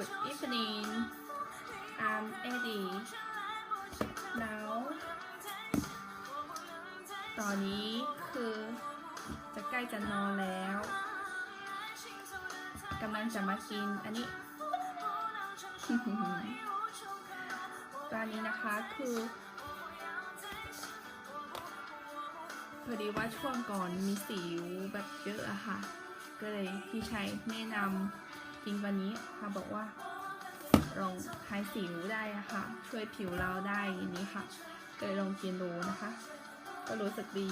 Good evening I'm Eddie now ตอนนี้คือจะใกล้จะนอนแล้วกำลังจะมากินอันนี้ ตอนนี้นะคะคือพอดีว่าช่วงก่อนมีสิวแบบเยอะอะค่ะ ก็เลยพี่ชัยแนะนำ กินวันนี้ค่ะบอกว่าลองคลายสิวได้อะค่ะช่วยผิวเราได้นี้ค่ะก็เลยลองกินดูนะคะ ก็รู้สึกดี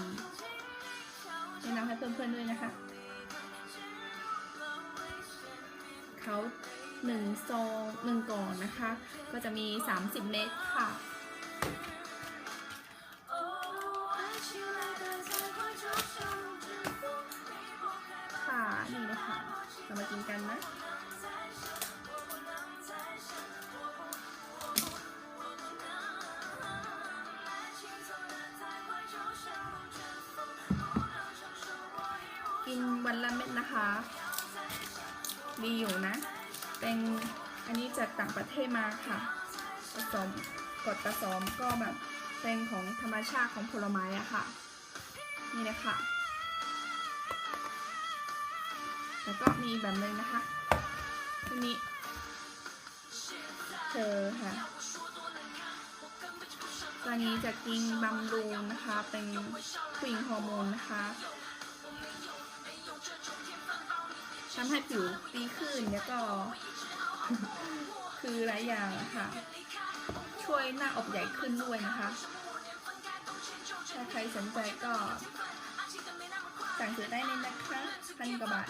แนะนำให้เพื่อนๆด้วยนะคะเขาหนึ่งซองหนึ่งกล่องนะคะ ก็จะมี 30 เม็ดค่ะค่ะนี่เลยค่ะเรามากินกันนะ นะคะดีอยู่นะ เป็นอันนี้จากต่างประเทศมาค่ะผสมกดผสมก็แบบเป็นของธรรมชาติของผลไม้อะค่ะ นี่เลยค่ะแล้วก็มีแบบนึงนะคะทีนี้เธอค่ะตัวนี้จะกินบำรุงนะคะ เป็นผู้หญิงฮอร์โมนนะคะ ทำให้ผิวดีขึ้นแล้วก็ คือหลายอย่างอะค่ะ ช่วยหน้าอกใหญ่ขึ้นด้วยนะคะ ถ้าใครสนใจก็สั่งซื้อได้เลยนะคะพันกว่าบาท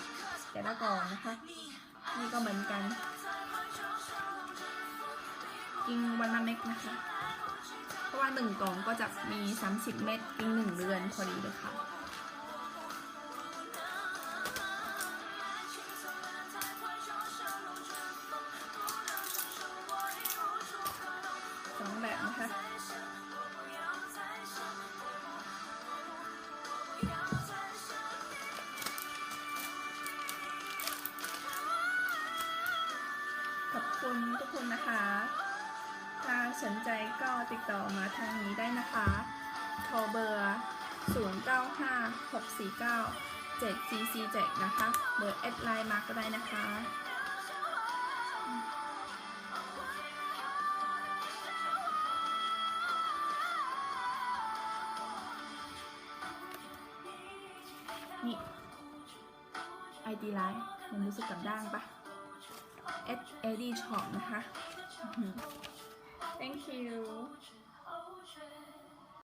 แต่ละกล่องนะคะ นี่ก็เหมือนกัน กินวันละเม็ดนะคะ เพราะว่าหนึ่งกล่องก็จะมี 30 เม็ดกินหนึ่งเดือนพอดีเลยค่ะ นะคะขอบคุณทุกคนนะคะ ถ้าสนใจก็ติดต่อมาทางนี้ได้นะคะ โทรเบอร์ 095649 744นะคะ เบอร์แอดไลน์มาก็ได้นะคะ นี่ ID ไลน์มันรู้สึกกับด้างปะ at Eddie Shop นะคะ thank you